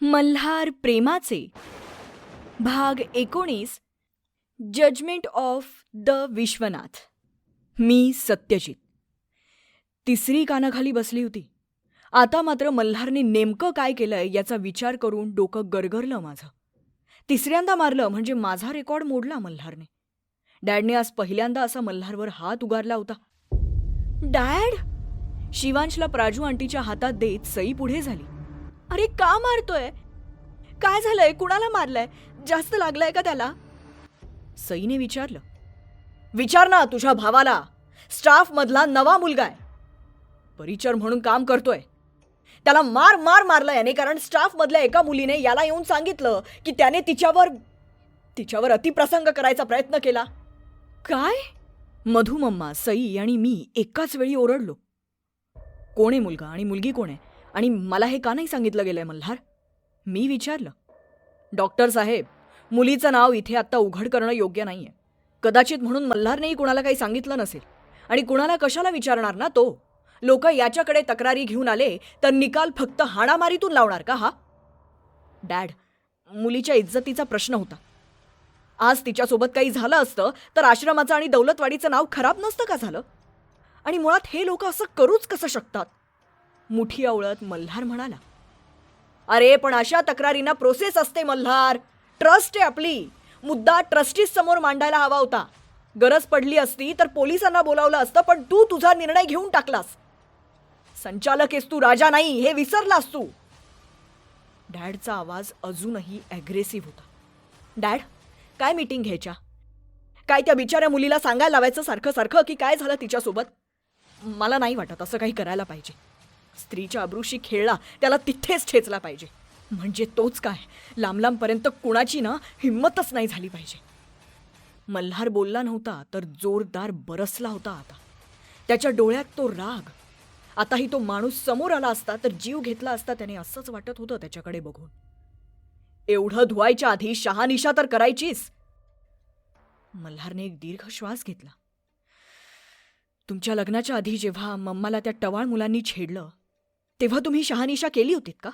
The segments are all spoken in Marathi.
मल्हार प्रेमाचे. भाग एकोणीस जजमेंट ऑफ द विश्वनाथ. मी सत्यजित. तिसरी कानाखाली बसली होती. आता मात्र मल्हारने नेमकं काय केलंय याचा विचार करून डोकं गरगरलं माझं. तिसऱ्यांदा मारलं म्हणजे माझा रेकॉर्ड मोडला मल्हारने. डॅडने आज पहिल्यांदा असा मल्हारवर हात उगारला होता. डॅड! शिवांशला प्राजू आंटीच्या हातात देत सई पुढे झाली. अरे का मारतोय? काय झालंय? कुणाला मारलंय? जास्त लागलंय का त्याला? सईने विचारलं. विचार ना तुझ्या भावाला. स्टाफ मधला नवा मुलगा आहे. परिचर म्हणून काम करतोय. त्याला मार मार मारलं याने कारण स्टाफ मधल्या एका मुलीने याला येऊन सांगितलं की त्याने तिच्यावर तिच्यावर अतिप्रसंग करायचा प्रयत्न केला. काय? मधुमम्मा सई आणि मी एकाच वेळी ओरडलो. कोण आहे मुलगा आणि मुलगी कोण आहे? आणि मला हे का नाही सांगितलं गेलंय मल्हार? मी विचारलं. डॉक्टर साहेब मुलीचं नाव इथे आत्ता उघड करणं योग्य नाहीये. कदाचित म्हणून मल्हारनेही कुणाला काही सांगितलं नसेल. आणि कुणाला कशाला विचारणार ना तो? लोक याच्याकडे तक्रारी घेऊन आले तर निकाल फक्त हाणामारीतून लावणार का हा? डॅड मुलीच्या इज्जतीचा प्रश्न होता. आज तिच्यासोबत काही झालं असतं तर आश्रमाचं आणि दौलतवाडीचं नाव खराब नसतं का झालं? आणि मुळात हे लोक असं करूच कसं शकतात? मुठी आवळत मल्हार म्हणाला. अरे पण अशा तक्रारींना प्रोसेस असते मल्हार. ट्रस्ट आहे आपली. मुद्दा ट्रस्टीज समोर मांडायला हवा होता. गरज पडली असती तर पोलिसांना बोलावलं असतं पण तू तुझा निर्णय घेऊन टाकलास. संचालक आहेस तू राजा नाही हे विसरलास तू. डॅडचा आवाज अजूनही ॲग्रेसिव्ह होता. डॅड काय मीटिंग घ्यायच्या? काय त्या बिचाऱ्या मुलीला सांगायला लावायचं सारखं सारखं की काय झालं तिच्यासोबत? मला नाही वाटत असं काही करायला पाहिजे. स्त्रीच्या अब्रूशी खेळला त्याला तिथेच ठेचला पाहिजे. म्हणजे तोच काय? लांब लांबपर्यंत कुणाची ना हिंमतच नाही झाली पाहिजे. मल्हार बोलला नव्हता तर जोरदार बरसला होता आता. त्याच्या डोळ्यात तो राग. आताही तो माणूस समोर आला असता तर जीव घेतला असता त्याने असंच वाटत होतं त्याच्याकडे बघून. एवढं धुवायच्या आधी शहानिशा तर करायचीच मल्हारने एक दीर्घ श्वास घेतला. तुमच्या लग्नाच्या आधी जेव्हा मम्माला त्या टवाळ मुलांनी छेडलं तेव्हा तुम्ही शहानिशा केली होतीत का?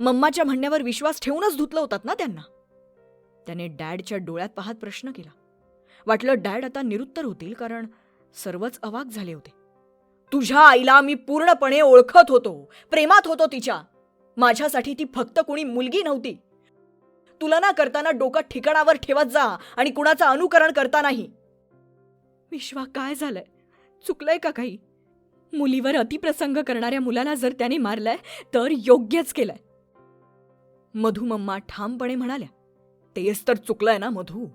मम्माच्या म्हणण्यावर विश्वास ठेवूनच धुतलं होतात ना त्यांना? त्याने डॅडच्या डोळ्यात पाहत प्रश्न केला. वाटलं डॅड आता निरुत्तर होतील कारण सर्वच अवाक झाले होते. तुझ्या आईला मी पूर्णपणे ओळखत होतो प्रेमात होतो तिच्या. माझ्यासाठी ती फक्त कुणी मुलगी नव्हती. तुलना करताना डोकं ठिकाणावर ठेवत जा आणि कुणाचं अनुकरण करता नाही. विश्वा काय झालंय? चुकलंय का काही? मुलीवर अतिप्रसंग करणाऱ्या मुलाला जर त्याने मारलाय तर योग्यच केलंय. मधुमम्मा ठामपणे म्हणाल्या तेच तर चुकलाय ना मधू.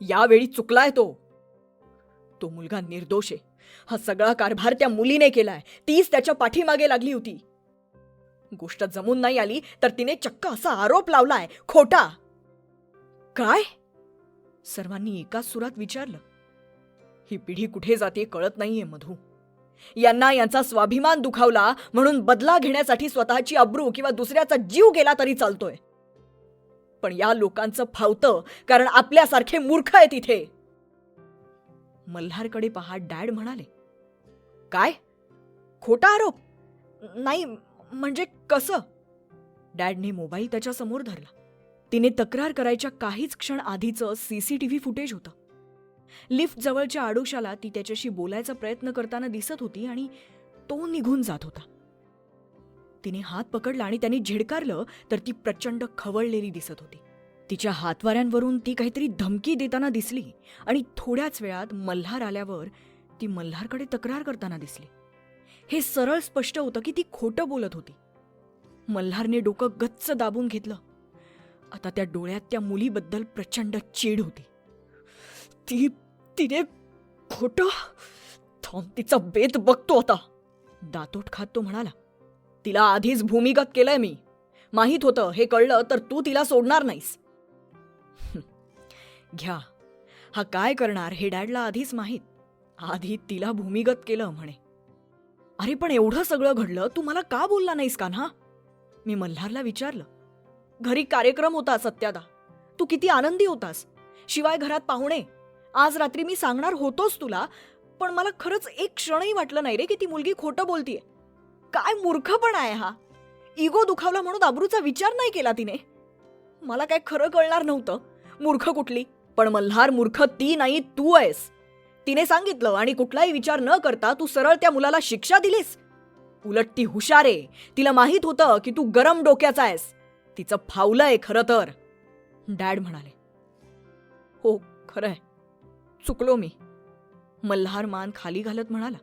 यावेळी चुकलाय तो. तो मुलगा निर्दोष आहे. हा सगळा कारभार त्या मुलीने केलाय. तीच त्याच्या पाठीमागे लागली होती. गोष्ट जमून नाही आली तर तिने चक्क असा आरोप लावलाय. खोटा. काय? सर्वांनी एकाच सुरात विचारलं. ही पिढी कुठे जाते कळत नाहीये मधू. यांना यांचा स्वाभिमान दुखावला म्हणून बदला घेण्यासाठी स्वतःची अब्रू किंवा दुसऱ्याचा जीव गेला तरी चालतोय. पण या लोकांचं फावतं कारण आपल्यासारखे मूर्ख आहे तिथे मल्हारकडे पहा डॅड म्हणाले. काय? खोटा आरोप? नाही म्हणजे कसं? डॅडने मोबाईल त्याच्यासमोर धरला. तिने तक्रार करायच्या काहीच क्षण आधीचं सीसीटीव्ही फुटेज होतं. लिफ्ट जवळच्या आडोशाला ती त्याच्याशी बोलायचा प्रयत्न करताना दिसत होती आणि तो निघून जात होता. तिने हात पकडला आणि त्यांनी झिडकारलं तर ती प्रचंड खवळलेली दिसत होती. तिच्या हातवाऱ्यांवरून ती काहीतरी धमकी देताना दिसली आणि थोड्याच वेळात मल्हार आल्यावर ती मल्हारकडे तक्रार करताना दिसली. हे सरळ स्पष्ट होतं की ती खोटं बोलत होती. मल्हारने डोकं गच्च दाबून घेतलं. आता त्या डोळ्यात त्या मुलीबद्दल प्रचंड चीड होती. ती तिने खोटं थांब तिचा बेत बघतो आता. दातोट खात तो म्हणाला तिला आधीच भूमिगत केलंय मी. माहीत होतं हे कळलं तर तू तिला सोडणार नाहीस. घ्या. हा काय करणार हे डॅडला आधीच माहीत. आधी तिला भूमिगत केलं म्हणे. अरे पण एवढं सगळं घडलं तू मला का बोलला नाहीस का ना मी मल्हारला विचारलं. घरी कार्यक्रम होता सत्यादा. तू किती आनंदी होतास. शिवाय घरात पाहुणे. आज रात्री मी सांगणार होतोच तुला पण मला खरंच एक क्षणही वाटलं नाही रे की ती मुलगी खोटं बोलतीये. काय मूर्खपण आहे हा. इगो दुखावला म्हणून अब्रूचा विचार नाही केला तिने. मला काय खरं कळणार नव्हतं. मूर्ख कुठली? पण मल्हार मूर्ख ती नाही तू आहेस. तिने सांगितलं आणि कुठलाही विचार न करता तू सरळ त्या मुलाला शिक्षा दिलीस. उलट ती हुशार आहे. तिला माहीत होतं की तू गरम डोक्याचा आहेस. तिचं फावलं आहे खरं तर. डॅड म्हणाले. हो खरं आहे. चुकलो मी. मल्हार मान खाली घालत म्हणाला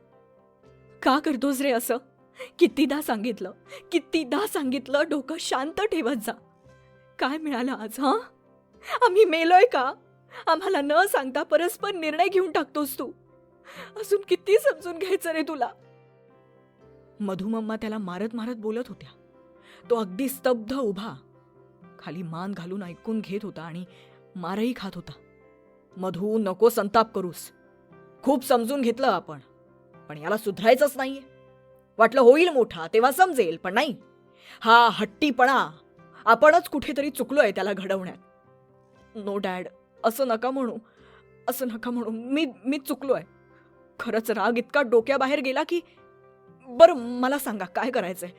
का करतोस रे असं? कितीदा सांगितलं कितीदा सांगितलं डोकं शांत ठेवत जा. काय मिळालं आज हा? आम्ही मेलोय का? आम्हाला न सांगता परस्पर निर्णय घेऊन टाकतोस तू. अजून किती समजून घ्यायचं रे तुला? मधुमम्मा त्याला मारत मारत बोलत होत्या. तो अगदी स्तब्ध उभा. खाली मान घालून ऐकून घेत होता आणि मारही खात होता. मधू नको संताप करूस. खूप समजून घेतलं आपण पण याला सुधारायचंच नाहीये. वाटलं होईल मोठा तेव्हा समजेल पण नाही. हा हट्टीपणा आपणच कुठेतरी चुकलोय त्याला घडवण्यात. नो डॅड असं नका म्हणू असं नका म्हणू. मी मी चुकलोय. खरंच राग इतका डोक्याबाहेर गेला की बरं मला सांगा काय करायचंय?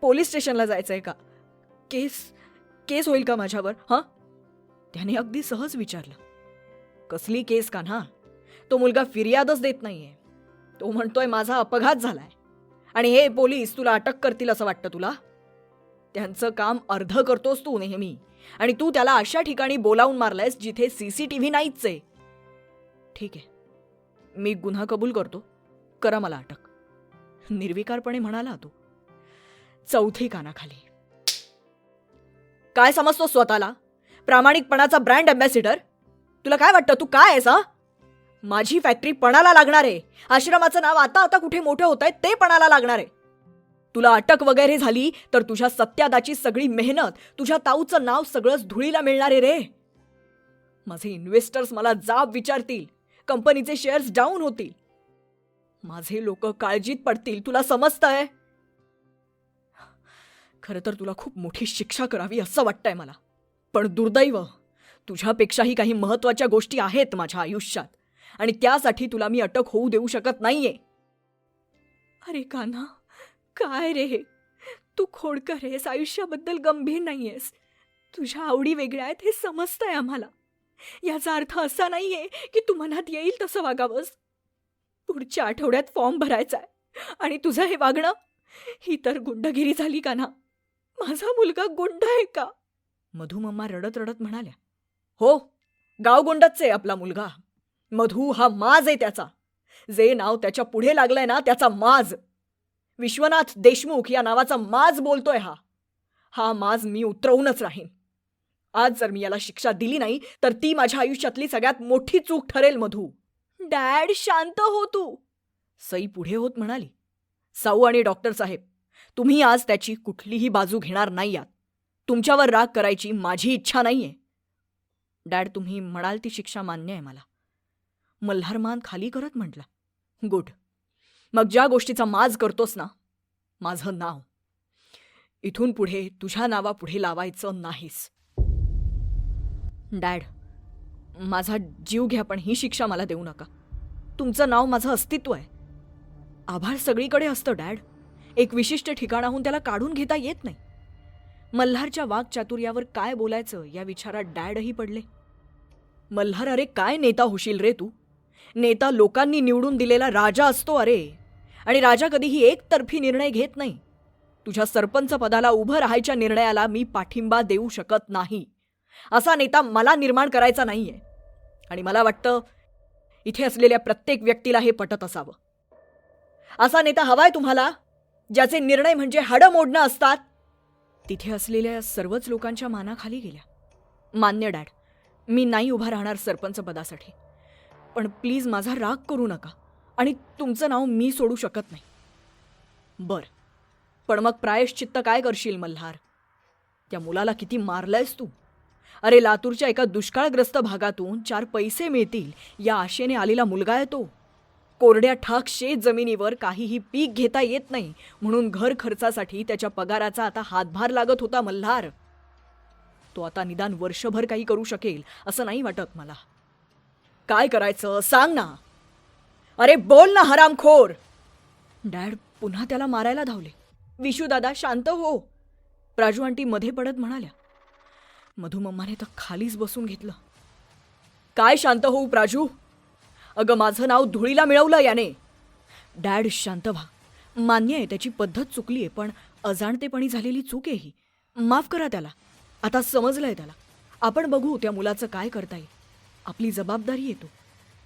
पोलीस स्टेशनला जायचंय का? केस केस होईल का माझ्यावर हां? त्याने अगदी सहज विचारलं. कसली केस का ना तो मुलगा फिर्यादच देत नाहीये. तो म्हणतोय माझा अपघात झालाय. आणि हे पोलीस तुला अटक करतील असं वाटतं तुला? त्यांचं काम अर्ध करतोस तू नेहमी. आणि तू त्याला अशा ठिकाणी बोलावून मारलायस जिथे सी सी टी व्ही नाहीच आहे. ठीक आहे. मी गुन्हा कबूल करतो. करा मला अटक. निर्विकारपणे म्हणाला तू. चौथी कानाखाली. काय समजतो स्वतःला? प्रामाणिकपणाचा ब्रँड अम्बॅसिडर तुला काय वाटतं? तू काय आहेस हा? माझी फॅक्टरी पणाला लागणार आहे. आश्रमाचं नाव आता आता कुठे मोठं होत आहे ते पणाला लागणार आहे. तुला अटक वगैरे झाली तर तुझ्या सत्यादाची सगळी मेहनत तुझ्या ताऊचं नाव सगळंच धुळीला मिळणार आहे रे. माझे इन्व्हेस्टर्स मला जाब विचारतील कंपनीचे शेअर्स डाऊन होतील. माझे लोक काळजीत पडतील तुला समजतंय? खरं तर तुला खूप मोठी शिक्षा करावी असं वाटतंय मला. पण दुर्दैव तुझ्यापेक्षाही काही महत्त्वाच्या गोष्टी आहेत माझ्या आयुष्यात. आणि त्यासाठी तुला मी अटक होऊ देऊ शकत नाहीये. अरे कान्हा काय रे हे? तू खोडकर आहेस आयुष्याबद्दल गंभीर नाहीयेस. तुझ्या आवडी वेगळ्या आहेत हे समजतंय आम्हाला. याचा अर्थ असा नाहीये की तू मनात येईल तसं वागावंस. पुढच्या आठवड्यात फॉर्म भरायचा आहे आणि तुझं हे वागणं? ही तर गुंडगिरी झाली का ना माझा मुलगा गुंड आहे का? मधुमम्मा रडत रडत म्हणाल्या. हो गावगुंडच आहे आपला मुलगा. मधू हा माज आहे त्याचा. जे नाव त्याच्या पुढे लागलंय ना त्याचा माज. विश्वनाथ देशमुख या नावाचा माज बोलतोय हा. हा माज मी उतरवूनच राहीन. आज जर मी याला शिक्षा दिली नाही तर ती माझ्या आयुष्यातली सगळ्यात मोठी चूक ठरेल मधू. डॅड शांत हो तू. सई पुढे होत म्हणाली. साऊ आणि डॉक्टर साहेब तुम्ही आज त्याची कुठलीही बाजू घेणार नाही आहात. तुमच्यावर राग करायची माझी इच्छा नाहीये. डॅड तुम्ही म्हणाल ती शिक्षा मान्य आहे मला. मल्हारमान खाली करत म्हटला गुड. मग ज्या गोष्टीचा माज करतोस ना माझं नाव. इथून पुढे तुझ्या नावापुढे लावायचं नाहीस. डॅड माझा जीव घ्या पण ही शिक्षा मला देऊ नका. तुमचं नाव माझं अस्तित्व आहे. आभार सगळीकडे असतं डॅड. एक विशिष्ट ठिकाणाहून त्याला काढून घेता येत नाही. मल्हारच्या वाकचातुर्यावर काय बोलायचं या विचारात डॅडही पडले. मल्हार अरे काय नेता होशील रे तू? नेता लोकांनी निवडून दिलेला राजा असतो अरे. आणि राजा कधीही एकतर्फी निर्णय घेत नाही. तुझ्या सरपंच पदाला उभं राहायच्या निर्णयाला मी पाठिंबा देऊ शकत नाही. असा नेता मला निर्माण करायचा नाहीये. आणि मला वाटतं इथे असलेल्या प्रत्येक व्यक्तीला हे पटत असावं. असा नेता हवाय तुम्हाला ज्याचे निर्णय म्हणजे हाडं मोडणं असतात तिथे असलेल्या सर्वच लोकांच्या मानाखाली गेल्या. मान्य डॅड मी नाही उभा राहणार सरपंच पदासाठी. पण प्लीज माझा राग करू नका आणि तुमचं नाव मी सोडू शकत नाही. बर पण मग प्रायश्चित्त काय करशील मल्हार? त्या मुलाला किती मारलंयस तू? अरे लातूरच्या एका दुष्काळग्रस्त भागातून चार पैसे मिळतील या आशेने आलेला मुलगा आहे तो. कोरड्या ठाक शेत जमिनीवर काहीही पीक घेता येत नाही. म्हणून घर खर्चासाठी त्याच्या पगाराचा आता हातभार लागत होता मल्हार. तो आता निदान वर्षभर काही करू शकेल असं नाही वाटत मला. काय करायचं? सांग ना. अरे बोल ना हरामखोर. डॅड पुन्हा त्याला मारायला धावले. विशू दादा शांत हो. प्राजू आंटी मध्ये पडत म्हणाल्या. मधुमम्माने तर खालीच बसून घेतलं. काय शांत होऊ प्राजू? अगं माझं नाव धुळीला मिळवलं याने. डॅड शांत व्हा. मान्य आहे त्याची पद्धत चुकली आहे पण अजाणतेपणी झालेली चूक आहे ही. माफ करा त्याला. आता समजलंय त्याला. आपण बघू त्या मुलाचं काय करता येईल. आपली जबाबदारी येतो.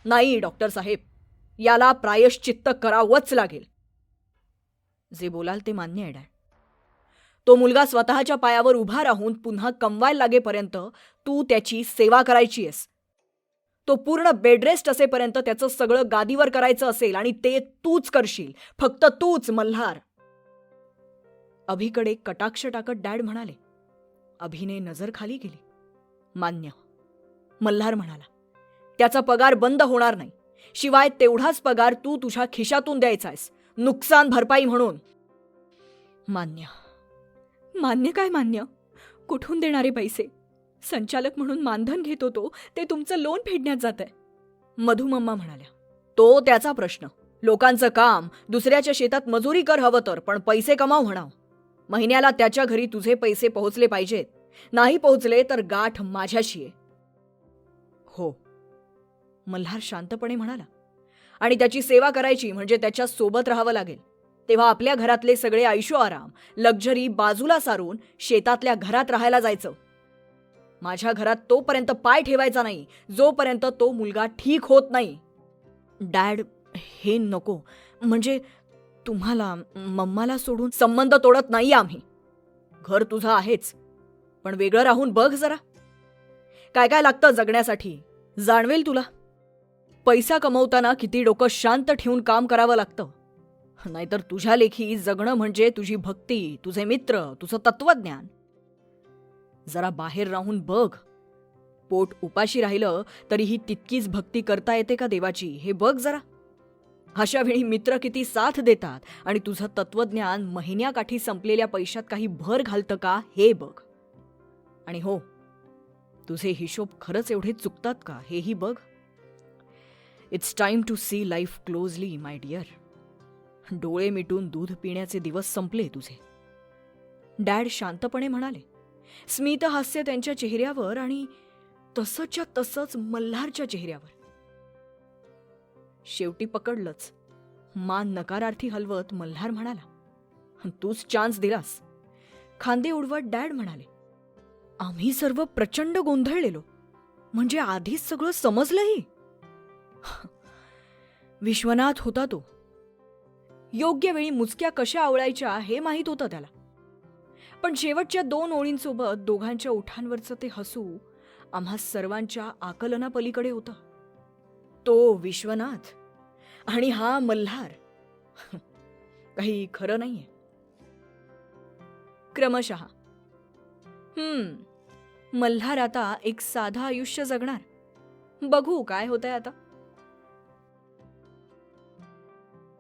नाही डॉक्टर साहेब. याला प्रायश्चित्त करावंच लागेल. जे बोलाल ते मान्य आहे डॅड. तो मुलगा स्वतःच्या पायावर उभा राहून पुन्हा कमवायला लागेपर्यंत तू त्याची सेवा करायची आहेस तो पूर्ण बेडरेस्ट असेपर्यंत त्याचं सगळं गादीवर करायचं असेल आणि ते तूच करशील. फक्त तूच मल्हार. अभिकडे कटाक्ष टाकत डॅड म्हणाले अभिने नजर खाली गेली मान्य. मल्हार म्हणाला त्याचा पगार बंद होणार नाही. शिवाय तेवढाच पगार तू तुझ्या खिशातून द्यायचायस. नुकसान भरपाई म्हणून. मान्य. मान्य काय मान्य? कुठून देणारे पैसे? संचालक म्हणून मानधन घेत होतो ते तुमचं लोन फेडण्यात जात आहे मधुमम्मा म्हणाल्या तो त्याचा प्रश्न. लोकांचं काम दुसऱ्याच्या शेतात मजुरी कर हवं तर पण पैसे कमाव म्हणाव. महिन्याला त्याच्या घरी तुझे पैसे पोहोचले पाहिजेत. नाही पोहोचले तर गाठ माझ्याशी आहे हो. मल्हार शांतपणे म्हणाला आणि त्याची सेवा करायची म्हणजे त्याच्या सोबत राहावं लागेल. तेव्हा आपल्या घरातले सगळे आयुष्य आराम लक्झरी बाजूला सारून शेतातल्या घरात राहायला जायचं. माझ्या घरात तोपर्यंत पाय ठेवायचा नाही जोपर्यंत तो मुलगा ठीक होत नाही. डॅड हे नको. म्हणजे तुम्हाला मम्माला सोडून संबंध तोडत नाही आम्ही. घर तुझं आहेच पण वेगळं राहून बघ जरा. काय काय लागतं जगण्यासाठी? जाणवेल तुला. पैसा कमवताना किती डोकं शांत ठेवून काम करावं लागतं. नाहीतर तुझ्या लेखी जगणं म्हणजे तुझी भक्ती तुझे मित्र तुझं तत्वज्ञान. जरा बाहेर राहून बघ. पोट उपाशी राहिलं तरीही तितकीच भक्ती करता येते का देवाची हे बघ जरा. अशा वेळी मित्र किती साथ देतात आणि तुझं तत्वज्ञान महिन्याकाठी संपलेल्या पैशात काही भर घालतं का हे बघ. आणि हो तुझे हिशोब खरंच एवढे चुकतात का हेही बघ. It's time to see life closely my dear डोळे मिटून दूध पिण्याचे दिवस संपले तुझे. डॅड शांतपणे म्हणाले स्मित हास्य त्यांच्या चेहऱ्यावर आणि तसंच्या तसंच मल्हारच्या चेहऱ्यावर. शेवटी पकडलंच. मान नकारार्थी हलवत मल्हार म्हणाला तूच चान्स दिलास. खांदे उडवत डॅड म्हणाले आम्ही सर्व प्रचंड गोंधळलेलो. म्हणजे आधीच सगळं समजलंही. विश्वनाथ होता तो. योग्य वेळी मुचक्या कशा आवळायच्या हे माहीत होतं त्याला. पण शेवटच्या दोन ओळींसोबत दोघांच्या ओठांवरचं ते हसू आम्हा सर्वांच्या आकलनापलीकडे होतं. तो विश्वनाथ आणि हा मल्हार. काही खरं नाहीये. क्रमशः हम्म मल्हार आता एक साधा आयुष्य जगणार. बघू काय होतंय आता.